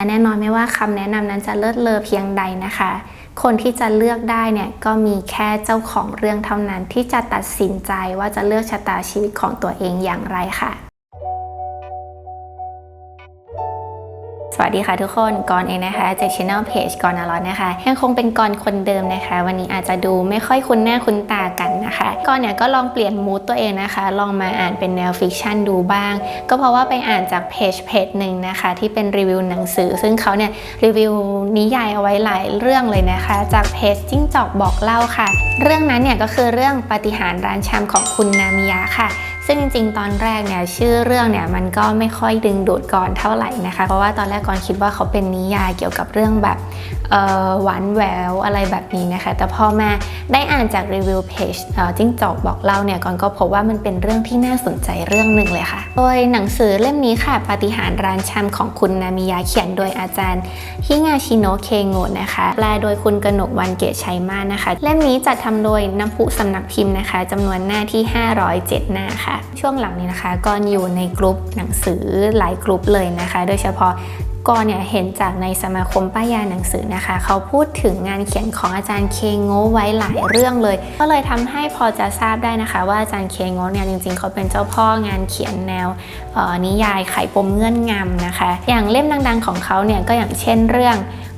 และแน่นอนไม่ว่าคำแนะนำนั้นจะเลิศเลอเพียงใดนะคะ คนที่จะเลือกได้เนี่ยก็มีแค่เจ้าของเรื่องเท่านั้นที่จะตัดสินใจว่าจะเลือกชะตาชีวิตของตัวเองอย่างไรค่ะ สวัสดีค่ะทุกคนกรเองนะคะจาก Channel Page กรนารอนนะคะ ยังคงเป็นกรคนเดิมนะคะ วันนี้อาจจะดูไม่ค่อยคุ้นหน้าคุ้นตากันนะคะกรเนี่ยก็ลองเปลี่ยนมูดตัวเองนะคะ ลองมาอ่านเป็นแนวฟิกชันดูบ้าง ก็เพราะว่าไปอ่านจากเพจเพจหนึ่งนะคะ ที่เป็นรีวิวหนังสือ ซึ่งเขาเนี่ยรีวิวนิยายเอาไว้หลายเรื่องเลยนะคะ จากเพจจิ้งจอกบอกเล่าค่ะ เรื่องนั้นเนี่ยก็คือเรื่องปฏิหารร้านชำของคุณนามิยะค่ะซึ่งจริงๆ ตอนแรกเนี่ยชื่อเรื่องเนี่ยมันก็ไม่ค่อยดึงดูดก่อนเท่าไหร่นะคะ เพราะว่าตอนแรกก่อนคิดว่าเขาเป็นนิยายเกี่ยวกับเรื่องแบบหวานแหววอะไรแบบนี้นะคะ แต่พอมาได้อ่านจากรีวิวเพจจิ้งจอกบอกเล่าเนี่ยก่อนก็พบว่ามันเป็นเรื่องที่น่าสนใจเรื่องหนึ่งเลยค่ะ โดยหนังสือเล่มนี้ค่ะ ปาฏิหาริย์ร้านชำของคุณนามิยะเขียนโดยอาจารย์ฮิงาชิโนะเคโงะนะคะแปลโดยคุณกนกวันเกตชัยมานะคะ เล่มนี้จัดทำโดยน้ำพุสำนักพิมพ์นะคะจำนวนหน้าที่ 507 หน้าค่ะ ช่วงหลังนี้นะคะก็อยู่ในกลุ่มหนังสือหลายกลุ่มเลยนะคะ โดยเฉพาะ ก็เนี่ยเห็นจากในสมาคมป้ายยาหนังสือนะคะ เขาพูดถึงงานเขียนของอาจารย์เคโงะไว้หลายเรื่องเลย ก็เลยทำให้พอจะทราบได้นะคะ ว่าอาจารย์เคโงะเนี่ยจริงๆ เขาเป็นเจ้าพ่องานเขียนแนวออนิยายไขปมเงื่อนงำนะคะ อย่างเล่มดังๆของเขาเนี่ยก็อย่างเช่นเรื่อง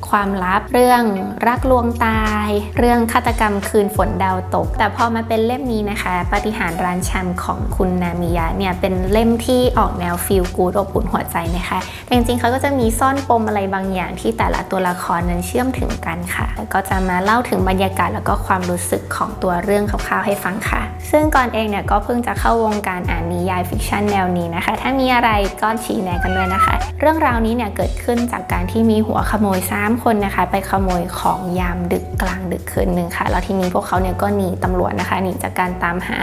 ความลับ เรื่องรักลวงตาย เรื่องฆาตกรรมคืนฝนดาวตก แต่พอมาเป็นเล่มนี้นะคะปาฏิหารย์ร้านชำของคุณนามิยะเนี่ยเป็นเล่มที่ออกแนวฟิลกูดอบอุ่นหัวใจนะคะ แต่จริงๆเขาก็จะมีซ่อนปมอะไรบางอย่างที่แต่ละตัวละครนั้นเชื่อมถึงกันค่ะแล้วก็จะมาเล่าถึงบรรยากาศแล้วก็ความรู้สึกของตัวเรื่องคร่าวๆให้ฟังค่ะ ซึ่งก่อนเองเนี่ยก็เพิ่งจะเข้าวงการอ่านนิยายฟิกชันแนวนี้นะคะ ถ้ามีอะไรก็ชี้แนะกันด้วยนะคะ เรื่องราวนี้เนี่ยเกิดขึ้นจากการที่มีหัวขโมย3 คนนะคะ ไปขโมยของยามดึกกลางดึกคืนหนึ่งค่ะ แล้วทีนี้พวกเขาเนี่ยก็หนีตำรวจนะคะหนีจากการตามหา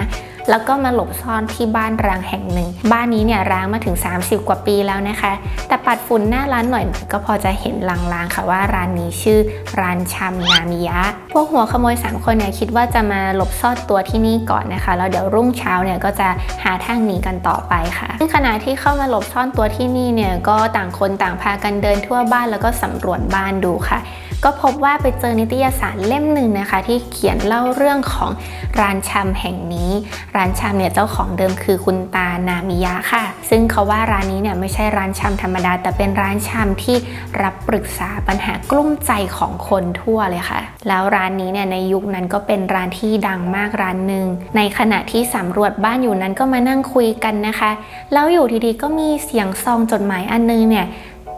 แล้วก็มาหลบซ่อนที่บ้านร้างแห่งหนึ่ง บ้านนี้เนี่ยร้างมาถึง 30 กว่าปีแล้วนะคะ แต่ปัดฝุ่นหน้าร้านหน่อยก็พอจะเห็นลางๆค่ะว่าร้านนี้ชื่อร้านชำนามิยะ พวกหัวขโมย3คนเนี่ยคิดว่าจะมาหลบซ่อนตัวที่นี่ก่อนนะคะแล้วเดี๋ยวรุ่งเช้าเนี่ยก็จะหาทางหนีกันต่อไปค่ะซึ่งขณะที่เข้ามาหลบซ่อนตัวที่นี่เนี่ยก็ต่างคนต่างพากันเดินทั่วบ้านแล้วก็สำรวจบ้านดูค่ะ ก็พบว่าไปเจอนิตยสารเล่มหนึ่งนะคะ ที่เขียนเล่าเรื่องของร้านชำแห่งนี้ ร้านชำเนี่ยเจ้าของเดิมคือคุณตานามิยะค่ะ ซึ่งเขาว่าร้านนี้เนี่ยไม่ใช่ร้านชำธรรมดา แต่เป็นร้านชำที่รับปรึกษาปัญหากลุ้มใจของคนทั่วเลยค่ะ แล้วร้านนี้เนี่ยในยุคนั้นก็เป็นร้านที่ดังมากร้านหนึ่งในขณะที่สำรวจบ้านอยู่นั้นก็มานั่งคุยกันนะคะ แล้วอยู่ดีๆก็มีเสียงซองจดหมายอันนึงเนี่ย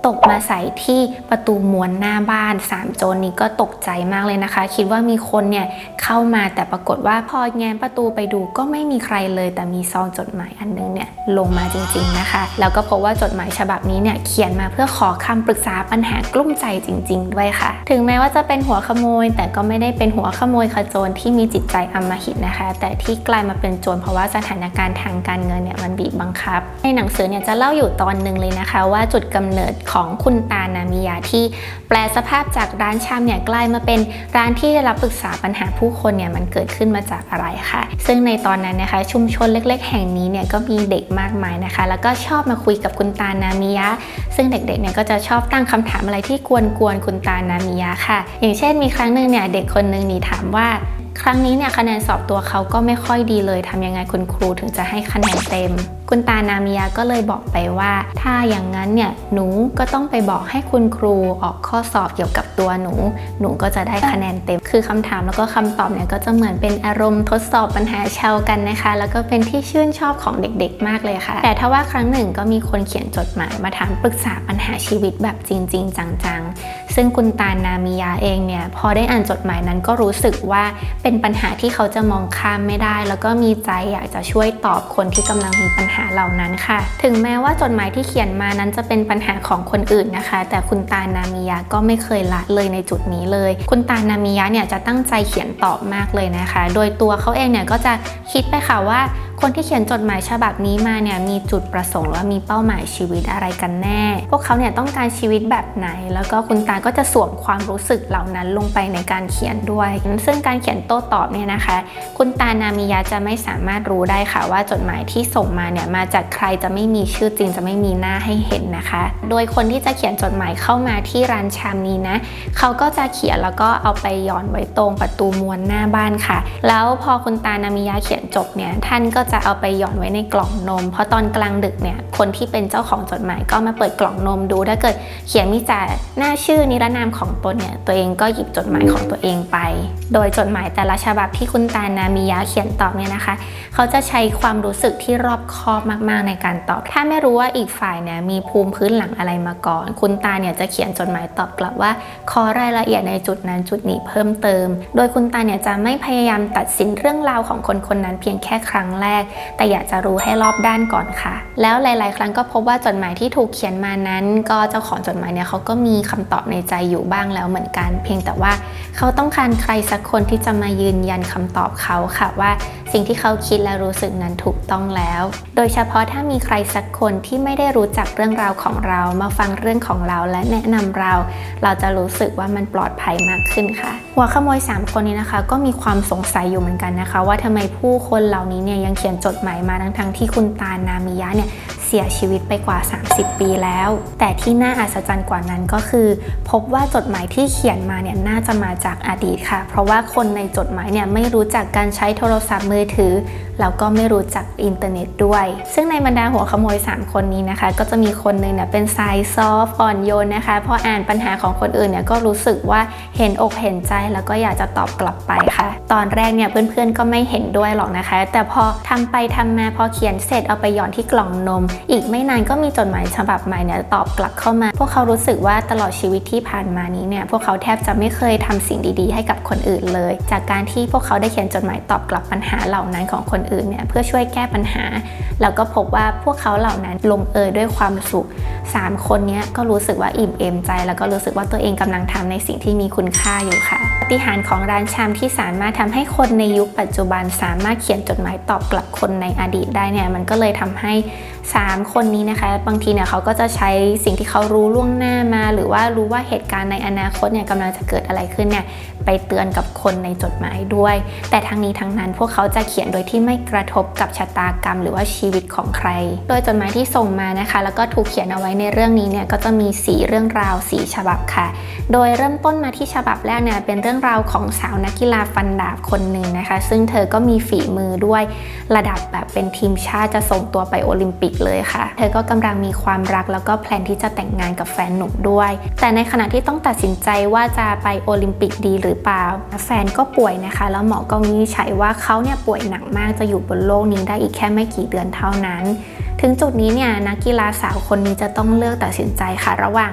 ตกมาใส่ที่ประตูม้วนหน้าบ้านสามโจรนี้ก็ตกใจมากเลยนะคะ คิดว่ามีคนเนี่ยเข้ามาแต่ปรากฏว่าพอแง้มประตูไปดูก็ไม่มีใครเลย แต่มีซองจดหมายอันนึงเนี่ยลงมาจริง ๆนะคะ แล้วก็พบว่าจดหมายฉบับนี้เนี่ยเขียนมาเพื่อขอคำปรึกษาปัญหากลุ้มใจจริง ๆ ด้วยค่ะ ถึงแม้ว่าจะเป็นหัวขโมย แต่ก็ไม่ได้เป็นหัวขโมยขโจรที่มีจิตใจอำมหิตนะคะ แต่ที่กลายมาเป็นโจรเพราะว่าสถานการณ์ทางการเงินเนี่ยมันบีบบังคับ ในหนังสือเนี่ยจะเล่าอยู่ตอนหนึ่งเลยนะคะ ว่าจุดกำเนิดของคุณตานามิยะที่แปลสภาพจากร้านชำเนี่ยกลายมาเป็นร้านที่ได้รับปรึกษาปัญหาผู้คนเนี่ยมันเกิดขึ้นมาจากอะไรค่ะ ซึ่งในตอนนั้นนะคะชุมชนเล็ก ๆ แห่งนี้เนี่ยก็มีเด็กมากมายนะคะ แล้วก็ชอบมาคุยกับคุณตานามิยะ ซึ่งเด็กๆเนี่ยก็จะชอบตั้งคำถามอะไรที่กวนๆคุณตานามิยะค่ะ อย่างเช่น มีครั้งหนึ่งเนี่ยเด็กคนหนึ่งนี่ถามว่าครั้งนี้เนี่ยคะแนนสอบตัวเขาก็ไม่ค่อยดีเลยทำยังไงคุณครูถึงจะให้คะแนนเต็ม คุณตานามิยะก็เลยบอกไปว่า ถ้าอย่างนั้นเนี่ยหนูก็ต้องไปบอกให้คุณครูออกข้อสอบเกี่ยวกับตัวหนู หนูก็จะได้คะแนนเต็ม คือคำถามแล้วก็คำตอบเนี่ยก็จะเหมือนเป็นอารมณ์ทดสอบปัญหาชาวกันนะคะ แล้วก็เป็นที่ชื่นชอบของเด็กๆ มากเลยค่ะ แต่ถ้าว่าครั้งหนึ่งก็มีคนเขียนจดหมายมาถามปรึกษาปัญหาชีวิตแบบจริง ๆ จังๆ ซึ่งคุณตานามิยะเองเนี่ยพอได้อ่านจดหมายนั้นก็รู้สึกว่าเป็นปัญหาที่เขาจะมองข้ามไม่ได้ แล้วก็มีใจอยากจะช่วยตอบคนที่กำลังมีปัญหาเหล่านั้นค่ะ ถึงแม้ว่าจดหมายที่เขียนมานั้นจะเป็นปัญหาของคนอื่นนะคะ แต่คุณตานามิยะก็ไม่เคยละเลยในจุดนี้เลย คุณตานามิยะเนี่ยจะตั้งใจเขียนตอบมากเลยนะคะ โดยตัวเขาเองเนี่ยก็จะคิดไปค่ะว่า คนที่เขียนจดหมายฉบับนี้มาเนี่ยมีจุดประสงค์และมีเป้าหมายชีวิตอะไรกันแน่ พวกเขาเนี่ยต้องการชีวิตแบบไหน แล้วก็คุณตาก็จะสวมความรู้สึกเหล่านั้นลงไปในการเขียนด้วย ซึ่งการเขียนโต้ตอบเนี่ยนะคะ คุณตานามิยะจะไม่สามารถรู้ได้ค่ะ ว่าจดหมายที่ส่งมาเนี่ยมาจากใครจะไม่มีชื่อจริงจะไม่มีหน้าให้เห็นนะคะ โดยคนที่จะเขียนจดหมายเข้ามาที่ร้านชามนี้นะเขาก็จะเขียนแล้วก็เอาไปหย่อนไว้ตรงประตูมวนหน้าบ้านค่ะ แล้วพอคุณตานามิยะเขียนจบเนี่ยท่านก็จะเอาไปหย่อนไว้ในกล่องนม เพราะตอนกลางดึกเนี่ยคนที่เป็นเจ้าของจดหมายก็มาเปิดกล่องนมดู ถ้าเกิดเขียนมิจาหน้าชื่อนิรนามของตนเนี่ยตัวเองก็หยิบจดหมายของตัวเองไป โดยจดหมายแต่ละฉบับที่คุณตานามิยะเขียนตอบเนี่ยนะคะ เขาจะใช้ความรู้สึกที่รอบคอบมากๆในการตอบ ถ้าไม่รู้ว่าอีกฝ่ายเนี่ยมีภูมิพื้นหลังอะไรมาก่อน คุณตาเนี่ยจะเขียนจดหมายตอบกลับว่า ขอรายละเอียดในจุดนั้นจุดนี้เพิ่มเติม โดยคุณตาเนี่ยจะไม่พยายามตัดสินเรื่องราวของคนคนนั้นเพียงแค่ครั้งแรกแต่อยากจะรู้ให้รอบด้านก่อนค่ะ แล้วหลาย ๆ ครั้งก็พบว่าจดหมายที่ถูกเขียนมานั้น ก็เจ้าของจดหมายเนี่ยเขาก็มีคำตอบในใจอยู่บ้างแล้วเหมือนกัน เพียงแต่ว่าเขาต้องการใครสักคนที่จะมายืนยันคำตอบเขาค่ะว่าสิ่งที่เขาคิดและรู้สึกนั้นถูกต้องแล้ว โดยเฉพาะถ้ามีใครสักคนที่ไม่ได้รู้จักเรื่องราวของเรามาฟังเรื่องของเราและแนะนำเรา เราจะรู้สึกว่ามันปลอดภัยมากขึ้นค่ะ หัวขโมย 3 คนนี้นะคะ ก็มีความสงสัยอยู่เหมือนกันนะคะ ว่าทำไมผู้คนเหล่านี้เนี่ยยังเขียนจดหมายมาทั้งๆที่คุณตานามิยะเนี่ย เสียชีวิตไปกว่า 30 ปีแล้ว แต่ที่น่าอัศจรรย์กว่านั้นก็คือ พบว่าจดหมายที่เขียนมาเนี่ยน่าจะมาจากอดีตค่ะ เพราะว่าคนในจดหมายเนี่ยไม่รู้จักการใช้โทรศัพท์มือถือแล้วก็ไม่รู้จักอินเทอร์เน็ตด้วย ซึ่งในบรรดาหัวขโมย 3 คนนี้นะคะ ก็จะมีคนหนึ่งเนี่ยเป็นสายซอฟต์อ่อนโยนนะคะพออ่านปัญหาของคนอื่นเนี่ยก็รู้สึกว่าเห็นอกเห็นใจแล้วก็อยากจะตอบกลับไปค่ะ ตอนแรกเนี่ยเพื่อนๆก็ไม่เห็นด้วยหรอกนะคะ แต่พอทำไปทำมาพอเขียนเสร็จเอาไปหย่อนที่กล่องนมอีกไม่นานก็มีจดหมายฉบับใหม่เนี่ยตอบกลับเข้ามา พวกเขารู้สึกว่าตลอดชีวิตที่ผ่านมานี้เนี่ยพวกเขาแทบจะไม่เคยทำสิ่งดีๆ ให้กับคนอื่นเลย จากการที่พวกเขาได้เขียนจดหมายตอบกลับปัญหาเหล่านั้นของคนอื่นเนี่ยเพื่อช่วยแก้ปัญหา แล้วก็พบว่าพวกเขาเหล่านั้นลงเอยด้วยความสุข 3 คนนี้ก็รู้สึกว่าอิ่มเอมใจ แล้วก็รู้สึกว่าตัวเองกำลังทำในสิ่งที่มีคุณค่าอยู่ค่ะปฏิหารของร้านชามที่สามารถทำให้คนในยุคปัจจุบันสามารถเขียนจดหมายตอบกลับคนในอดีตได้เนี่ยมันก็เลยทำให้ 3 คนนี้นะคะ บางทีเนี่ยเขาก็จะใช้สิ่งที่เขารู้ล่วงหน้ามา หรือว่ารู้ว่าเหตุการณ์ในอนาคตเนี่ยกำลังจะเกิดอะไรขึ้นเนี่ยไปเตือนกับคนในจดหมายด้วย แต่ทั้งนี้ทั้งนั้นพวกเขาจะเขียนโดยที่ไม่กระทบกับชะตากรรม หรือว่าชีวิตของใคร โดยจดหมายที่ส่งมานะคะ แล้วก็ถูกเขียนเอาไว้ในเรื่องนี้เนี่ยก็จะมีสีเรื่องราวสีฉบับค่ะ โดยเริ่มต้นมาที่ฉบับแรกเนี่ยเป็นเรื่องราวของสาวนักกีฬาฟันดาบคนหนึ่งนะคะ ซึ่งเธอก็มีฝีมือด้วยระดับแบบเป็นทีมชาติจะส่งตัวไปโอลิมปิกเลยค่ะ เธอก็กำลังมีความรักแล้วก็แพลนที่จะแต่งงานกับแฟนหนุ่มด้วย แต่ในขณะที่ต้องตัดสินใจว่าจะไปโอลิมปิกดีหรือเปล่า แฟนก็ป่วยนะคะ แล้วหมอก็วินิจฉัยว่าเขาเนี่ยป่วยหนักมากจะอยู่บนโลกนี้ได้อีกแค่ไม่กี่เดือนเท่านั้น ถึงจุดนี้เนี่ยนักกีฬาสาวคนนี้จะต้องเลือกตัดสินใจค่ะ ระหว่าง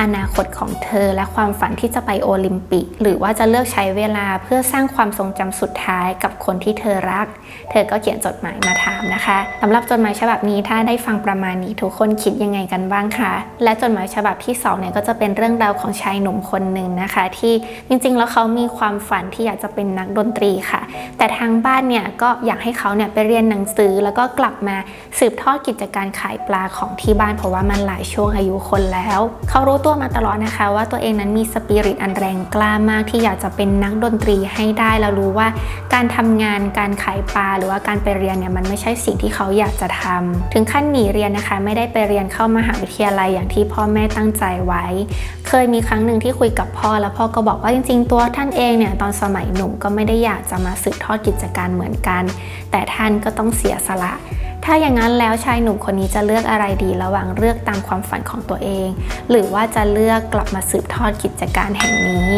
อนาคตของเธอและความฝันที่จะไปโอลิมปิก หรือว่าจะเลือกใช้เวลาเพื่อสร้างความทรงจำสุดท้ายกับคนที่เธอรัก เธอก็เขียนจดหมายมาถามนะคะสำหรับจดหมายฉบับนี้ถ้าได้ฟังประมาณนี้ทุกคนคิดยังไงกันบ้างคะและจดหมายฉบับที่สองเนี่ยก็จะเป็นเรื่องราวของชายหนุ่มคนหนึ่งนะคะ ที่จริงๆ แล้วเขามีความฝันที่อยากจะเป็นนักดนตรีค่ะ แต่ทางบ้านเนี่ยก็อยากให้เขาเนี่ยไปเรียนหนังสือแล้วก็กลับมาสืบทอดกิจการขายปลาของที่บ้าน เพราะว่ามันหลายช่วงอายุคนแล้ว เขารู้ตัวมาตลอดนะคะ ว่าตัวเองนั้นมีสปิริตอันแรงกล้ามากที่อยากจะเป็นนักดนตรีให้ได้แล้วรู้ว่า การทำงานการขายปลาหรือว่าการไปเรียนเนี่ยมันไม่ใช่สิ่งที่เขาอยากจะทำถึงขั้นหนีเรียนนะคะ ไม่ได้ไปเรียนเข้ามหาวิทยาลัยอย่างที่พ่อแม่ตั้งใจไว้ เคยมีครั้งหนึ่งที่คุยกับพ่อแล้วพ่อก็บอกว่าจริง ๆ ตัวท่านเองเนี่ยตอนสมัยหนุ่มก็ไม่ได้อยากจะมาสืบทอดกิจการเหมือนกัน แต่ท่านก็ต้องเสียสละ ถ้าอย่างนั้นแล้วชายหนุ่มคนนี้จะเลือกอะไรดีระหว่างเลือกตามความฝันของตัวเอง หรือว่าจะเลือกกลับมาสืบทอดกิจการแห่งนี้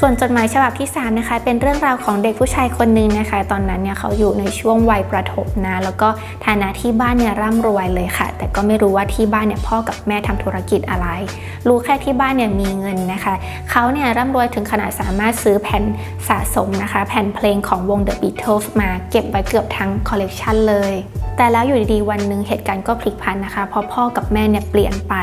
ส่วนจดหมายฉบับที่ 3 นะคะ เป็นเรื่องราวของเด็กผู้ชายคนหนึ่งนะคะ ตอนนั้นเนี่ยเขาอยู่ในช่วงวัยประถมนะ แล้วก็ฐานะที่บ้านเนี่ยร่ำรวยเลยค่ะ แต่ก็ไม่รู้ว่าที่บ้านเนี่ยพ่อกับแม่ทำธุรกิจอะไร รู้แค่ที่บ้านเนี่ยมีเงินนะคะเขาเนี่ยร่ำรวยถึงขนาดสามารถซื้อแผ่นสะสมนะคะ แผ่นเพลงของวง The Beatles มาเก็บไว้เกือบทั้งคอลเลกชันเลยแต่แล้วอยู่ดีๆวันหนึ่งเหตุการณ์ก็พลิกผันนะคะเพราะพ่อกับแม่เนี่ยเปลี่ยนไป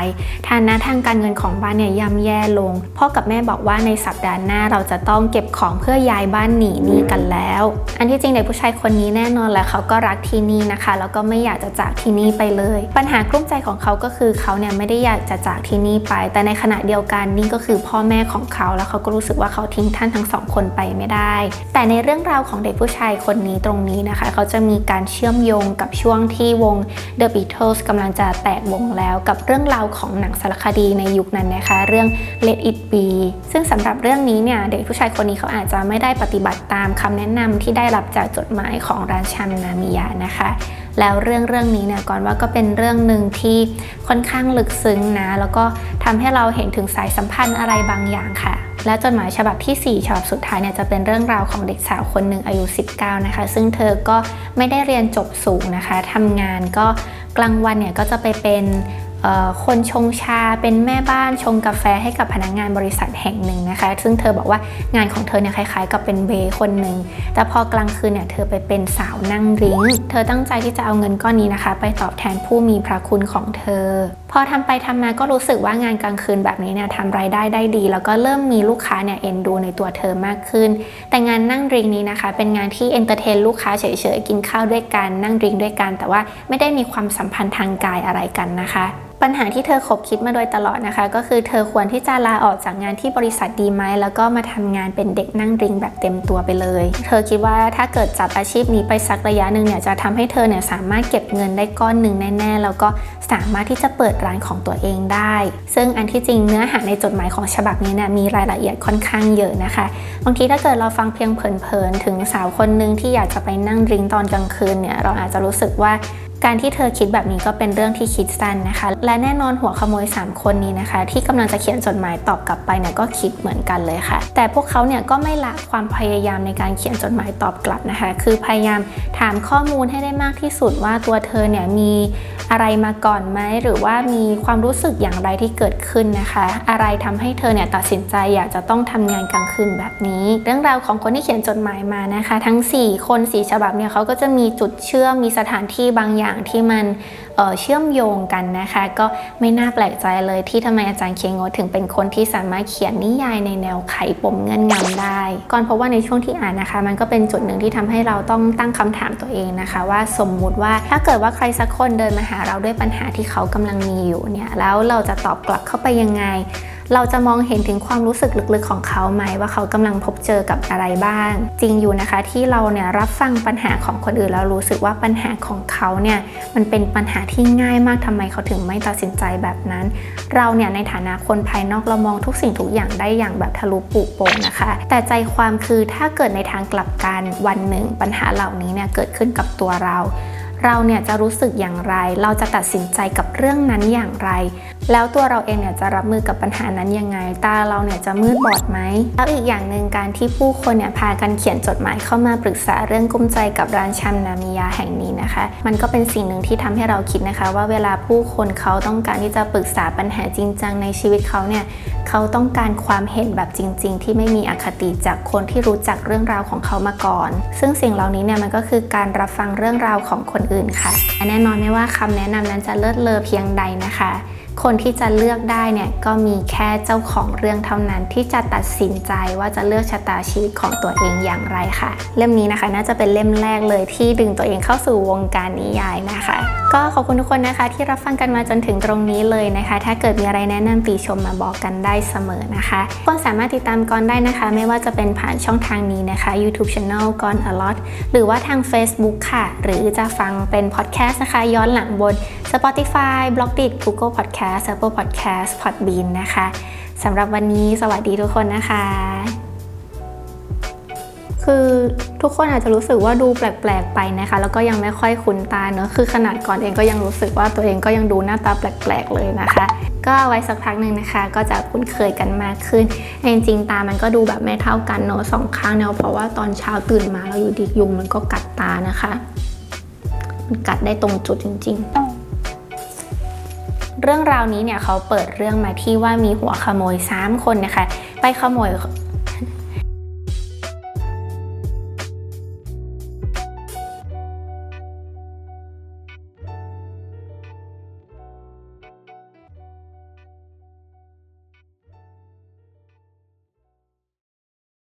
ฐานะทางการเงินของบ้านเนี่ยย่ำแย่ลง พ่อกับแม่บอกว่าในสัปดาห์หน้าเราจะต้องเก็บของเพื่อย้ายบ้านหนีนี้กันแล้ว อันที่จริงเด็กผู้ชายคนนี้แน่นอนแหละเขาก็รักที่นี่นะคะ แล้วก็ไม่อยากจะจากที่นี่ไปเลย ปัญหากลุ้มใจของเขาก็คือเขาเนี่ยไม่ได้อยากจะจากที่นี่ไป แต่ในขณะเดียวกันนี่ก็คือพ่อแม่ของเขาแล้วเขาก็รู้สึกว่าเขาทิ้งท่านทั้งสองคนไปไม่ได้ แต่ในเรื่องราวของเด็กผู้ชายคนนี้ตรงนี้นะคะ เขาจะมีการเชื่อมโยงกับช่วงที่วง The Beatles กำลังจะแตกวงแล้วกับเรื่องราวของหนังสารคดีในยุคนั้นนะคะ เรื่อง Let It Be ซึ่งสำหรับเรื่องนี้เนี่ยเด็กผู้ชายคนนี้เขาอาจจะไม่ได้ปฏิบัติตามคำแนะนำที่ได้รับจากจดหมายของราชันนามิยะนะคะ แล้วเรื่องเรื่องนี้เนี่ยก่อนว่าก็เป็นเรื่องหนึ่งที่ค่อนข้างลึกซึ้งนะ แล้วก็ทำให้เราเห็นถึงสายสัมพันธ์อะไรบางอย่างค่ะ และจดหมายฉบับที่ 4 ฉบับสุดท้ายเนี่ยจะเป็นเรื่องราวของเด็กสาวคนหนึ่งอายุ 19 นะคะ ซึ่งเธอก็ไม่ได้เรียนจบสูงนะคะทำงานก็กลางวันเนี่ยก็จะไปเป็น คนชงชาเป็นแม่บ้านชงกาแฟให้กับพนักงานบริษัทแห่งหนึ่งนะคะ ซึ่งเธอบอกว่างานของเธอเนี่ยคล้ายๆ กับเป็นเบย์คนหนึ่ง แต่พอกลางคืนเนี่ยเธอไปเป็นสาวนั่งริ้ง เธอตั้งใจที่จะเอาเงินก้อนนี้นะคะ ไปตอบแทนผู้มีพระคุณของเธอ พอทำไปทำมาก็รู้สึกว่างานกลางคืนแบบนี้เนี่ยทำรายได้ได้ดี แล้วก็เริ่มมีลูกค้าเนี่ยเอ็นดูในตัวเธอมากขึ้น แต่งานนั่งริ้งนี้นะคะ เป็นงานที่เอนเตอร์เทนลูกค้าเฉยๆกินข้าวด้วยกันนั่งริ้งด้วยกัน แต่ว่าไม่ได้มีความสัมพันธ์ทางกายอะไรกันนะคะ ปัญหาที่เธอคบคิดมาโดยตลอดนะคะ ก็คือเธอควรที่จะลาออกจากงานที่บริษัทดีไหมแล้วก็มาทำงานเป็นเด็กนั่งริงแบบเต็มตัวไปเลย เธอคิดว่าถ้าเกิดจับอาชีพนี้ไปสักระยะหนึ่งเนี่ยจะทำให้เธอเนี่ยสามารถเก็บเงินได้ก้อนหนึ่งแน่ๆ แล้วก็สามารถที่จะเปิดร้านของตัวเองได้ ซึ่งอันที่จริงเนื้อหาในจดหมายของฉบับนี้เนี่ยมีรายละเอียดค่อนข้างเยอะนะคะ บางทีถ้าเกิดเราฟังเพียงเผินๆถึงสาวคนหนึ่งที่อยากจะไปนั่งริงตอนกลางคืนเนี่ยเราอาจจะรู้สึกว่า การที่เธอคิดแบบนี้ก็เป็นเรื่องที่คิดสั้นนะคะ และแน่นอนหัวขโมย 3 คนนี้นะคะ ที่กำลังจะเขียนจดหมายตอบกลับไปเนี่ยก็คิดเหมือนกันเลยค่ะ แต่พวกเขาเนี่ยก็ไม่ละความพยายามในการเขียนจดหมายตอบกลับนะคะ คือพยายามถามข้อมูลให้ได้มากที่สุดว่าตัวเธอเนี่ยมีอะไรมาก่อนไหมหรือว่ามีความรู้สึกอย่างไรที่เกิดขึ้นนะคะ อะไรทำให้เธอเนี่ยตัดสินใจอยากจะต้องทำงานกลางคืนแบบนี้ เรื่องราวของคนที่เขียนจดหมายมานะคะ ทั้ง 4 คน4ฉบับเนี่ยเขาก็จะมีจุดเชื่อมมีสถานที่บางอย่างที่มันเเชื่อมโยงกันนะคะ ก็ไม่น่าแปลกใจเลยที่ทำไมอาจารย์เคียงโงถึงเป็นคนที่สามารถเขียนนิยายในแนวไขปมเงื่อนงำได้ ก่อนเพราะว่าในช่วงที่อ่านนะคะ มันก็เป็นจุดหนึ่งที่ทำให้เราต้องตั้งคำถามตัวเองนะคะ ว่าสมมุติว่าถ้าเกิดว่าใครสักคนเดินมาหาเราด้วยปัญหาที่เขากำลังมีอยู่เนี่ยแล้วเราจะตอบกลับเข้าไปยังไง เราจะมองเห็นถึงความรู้สึกลึกๆของเขาไหมว่าเขากำลังพบเจอกับอะไรบ้าง จริงอยู่นะคะที่เราเนี่ยรับฟังปัญหาของคนอื่นแล้วรู้สึกว่าปัญหาของเขาเนี่ยมันเป็นปัญหาที่ง่ายมากทำไมเขาถึงไม่ตัดสินใจแบบนั้น เราเนี่ยในฐานะคนภายนอกเรามองทุกสิ่งทุกอย่างได้อย่างแบบทะลุปุโปงนะคะ แต่ใจความคือถ้าเกิดในทางกลับกันวันหนึ่งปัญหาเหล่านี้เนี่ยเกิดขึ้นกับตัวเราเราเนี่ยจะรู้สึกอย่างไร เราจะตัดสินใจกับเรื่องนั้นอย่างไร แล้วตัวเราเองเนี่ยจะรับมือกับปัญหานั้นยังไง ตาเราเนี่ยจะมืดบอดไหม แล้วอีกอย่างหนึ่งการที่ผู้คนเนี่ยพากันเขียนจดหมายเข้ามาปรึกษาเรื่องกุ้มใจกับร้านชำนามิยาแห่งนี้นะคะ มันก็เป็นสิ่งหนึ่งที่ทำให้เราคิดนะคะ ว่าเวลาผู้คนเขาต้องการที่จะปรึกษาปัญหาจริงจังในชีวิตเขาเนี่ยเขาต้องการความเห็นแบบจริง ๆ ที่ไม่มีอคติจากคนที่รู้จักเรื่องราวของเขามาก่อน ซึ่งสิ่งเหล่านี้เนี่ยมันก็คือการรับฟังเรื่องราวของคนอื่นค่ะและแน่นอนไม่ว่าคำแนะนำนั้นจะเลิศเลอเพียงใดนะคะ คนที่จะเลือกได้เนี่ยก็มีแค่เจ้าของเรื่องเท่านั้นที่จะตัดสินใจว่าจะเลือกชะตาชีวิตของตัวเองอย่างไรค่ะ เล่มนี้นะคะ น่าจะเป็นเล่มแรกเลยที่ดึงตัวเองเข้าสู่วงการนิยายนะคะ ก็ขอบคุณทุกคนนะคะ ที่รับฟังกันมาจนถึงตรงนี้เลยนะคะ ถ้าเกิดมีอะไรแนะนำติชมมาบอกกันได้เสมอนะคะก็สามารถติดตามกอนได้นะคะ ไม่ว่าจะเป็นผ่านช่องทางนี้นะคะ YouTube Channel กอน a lot หรือว่าทาง Facebook ค่ะ หรือจะฟังเป็นพอดแคสต์นะคะ ย้อนหลังบน Spotify b l o g d i t Google Podcast Apple Podcast Podbean นะคะสำหรับวันนี้สวัสดีทุกคนนะคะ คือทุกคนอาจจะรู้สึกว่าดูแปลกๆไปนะคะ แล้วก็ยังไม่ค่อยคุ้นตาเนอะคือขนาดก่อนเองก็ยังรู้สึกว่าตัวเองก็ยังดูหน้าตาแปลกๆเลยนะคะ ก็ไว้สักพักหนึ่งนะคะ ก็จะคุ้นเคยกันมากขึ้นจริงๆตามันก็ดูแบบไม่เท่ากันเนอะสองข้างเนอะเพราะว่าตอนเช้าตื่นมาแล้วอยู่ดียุงมันก็กัดตานะคะ มันกัดได้ตรงจุดจริง ๆ เรื่องราวนี้เนี่ยเขาเปิดเรื่องมาที่ว่ามีหัวขโมย3คนนะคะ ไปขโมย